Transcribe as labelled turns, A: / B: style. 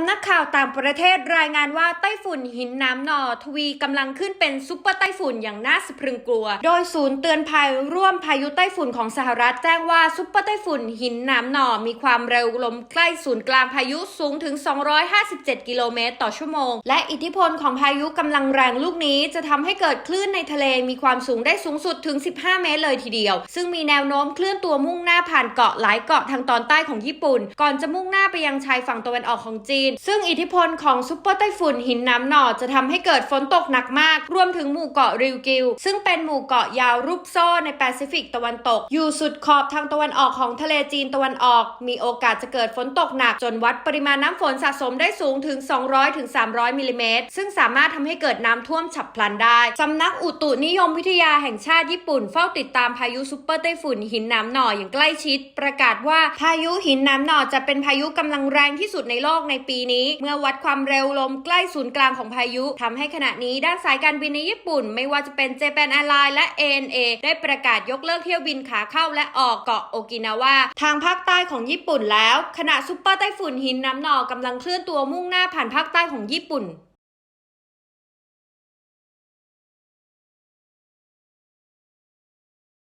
A: ำนักข่าวต่างประเทศรายงานว่าไต้ฝุ่นหินน้ำหนอทวีกำลังขึ้นเป็นซุปเปอร์ไต้ฝุ่นอย่างน่าสะพรึงกลัว โดยศูนย์เตือนภัยร่วมพายุไต้ฝุ่นของสหรัฐแจ้งว่าซุปเปอร์ไต้ฝุ่นหินน้ำหนอมีความเร็วลมใกล้ศูนย์กลางพายุสูงถึง 257 กิโลเมตรต่อชั่วโมง และอิทธิพลของพายุกำลังแรงลูกนี้จะทำให้เกิดคลื่นในทะเลมีความสูงได้สูงสุดถึง 15 เมตรเลยทีเดียว ซึ่งมีแนวโน้มเคลื่อนตัวมุ่งหน้าผ่านเกาะหลายเกาะทางตอนใต้ของญี่ปุ่น ก่อนจะมุ่งหน้าไปยังชายฝั่งตะวันออกของจีนซึ่งอิทธิพลของซุปเปอร์ไต้ฝุ่นหินน้ำหนอจะทำให้เกิดฝนตกหนักมาก รวมถึงหมู่เกาะริวกิว ซึ่งเป็นหมู่เกาะยาวรูปโซ่ในแปซิฟิกตะวันตก อยู่สุดขอบทางตะวันออกของทะเลจีนตะวันออก มีโอกาสจะเกิดฝนตกหนัก จนวัดปริมาณน้ำฝนสะสมได้สูงถึง 200-300มิลลิเมตรซึ่งสามารถทำให้เกิดน้ำท่วมฉับพลันได้สำนักอุตุนิยมวิทยาแห่งชาติญี่ปุ่นเฝ้าติดตามพายุซุปเปอร์ไต้ฝุ่นหินน้ำหน่ออย่างใกล้ชิด ประกาศว่าพายุหินน้ำหน่อจะเป็นพายุกำลังแรงที่สุดในโลกในปีนี้ เมื่อวัดความเร็วลมใกล้ศูนย์กลางของพายุทำให้ขณะนี้ด้านสายการบินในญี่ปุ่น ไม่ว่าจะเป็น Japan Airlines และ ANA ได้ประกาศยกเลิกเที่ยวบินขาเข้าและออกเกาะโอกินาวาทางภาคใต้ของญี่ปุ่นแล้ว ขณะซุปเปอร์ไต้ฝุ่นหินน้ำหน่อกำลังเคลื่อนตัวมุ่งหน้าผ่านภาคใต้ของญี่ปุ่น